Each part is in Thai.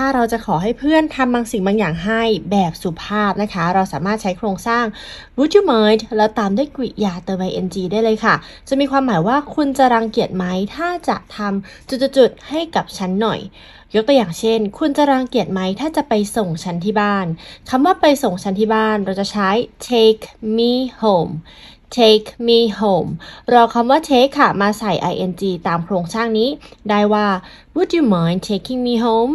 ถ้าเราจะขอให้เพื่อนทำบางสิ่งบางอย่างให้แบบสุภาพนะคะ เราสามารถใช้โครงสร้าง would you mind แล้วตามด้วยกริยาเติม ing ได้เลยค่ะ จะมีความหมายว่าคุณจะรังเกียจไหม ถ้าจะทำจุดๆให้กับฉันหน่อย ยกตัวอย่างเช่น คุณจะรังเกียจไหม ถ้าจะไปส่งฉันที่บ้านคำว่าไปส่งฉันที่บ้าน เราจะใช้ take me home take me home รอคำว่า take ค่ะ มาใส่ ing ตามโครงสร้างนี้ ได้ว่า would you mind taking me home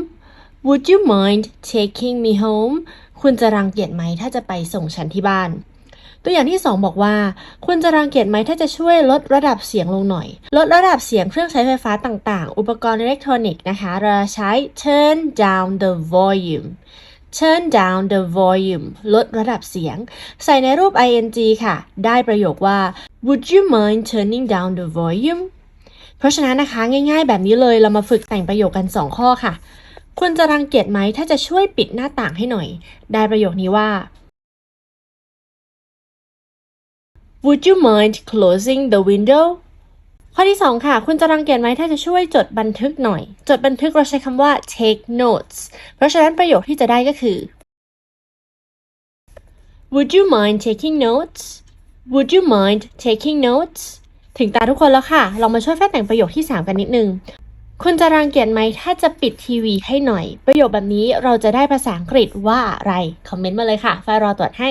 Would you mind taking me home คุณจะรังเกียจไหมถ้าจะไปส่งฉันที่บ้าน ตัวอย่างที่ 2 บอกว่า คุณจะรังเกียจไหมถ้าจะช่วยลดระดับเสียงลงหน่อย ลดระดับเสียงเครื่องใช้ไฟฟ้าต่างๆ อุปกรณ์อิเล็กทรอนิกส์นะคะ เราใช้ turn down the volume turn down the volume ลดระดับเสียง ใส่ในรูป ing ค่ะ ได้ประโยคว่า Would you mind turning down the volume เพราะฉะนั้นนะคะง่ายๆ แบบนี้เลยเรามาฝึกแต่งประโยคกัน 2 ข้อค่ะ คุณจะรังเกียจไหมถ้าจะช่วยปิดหน้าต่างให้หน่อย ได้ประโยคนี้ว่า Would you mind closing the window ข้อที่ 2 ค่ะ คุณจะรังเกียจไหมถ้าจะช่วยจดบันทึกหน่อย จดบันทึกเราใช้คำว่า take notes เพราะฉะนั้นประโยคที่จะได้ก็คือ Would you mind taking notes Would you mind taking notes ถึงตาทุกคนแล้วค่ะเรามาช่วยแฟแต่งประโยคที่ 3 กันนิดนึง คุณจะรังเกียจไหมถ้าจะปิดทีวีให้หน่อย ประโยคแบบนี้เราจะได้ภาษาอังกฤษว่าอะไร คอมเมนต์มาเลยค่ะฝ้ายรอตรวจให้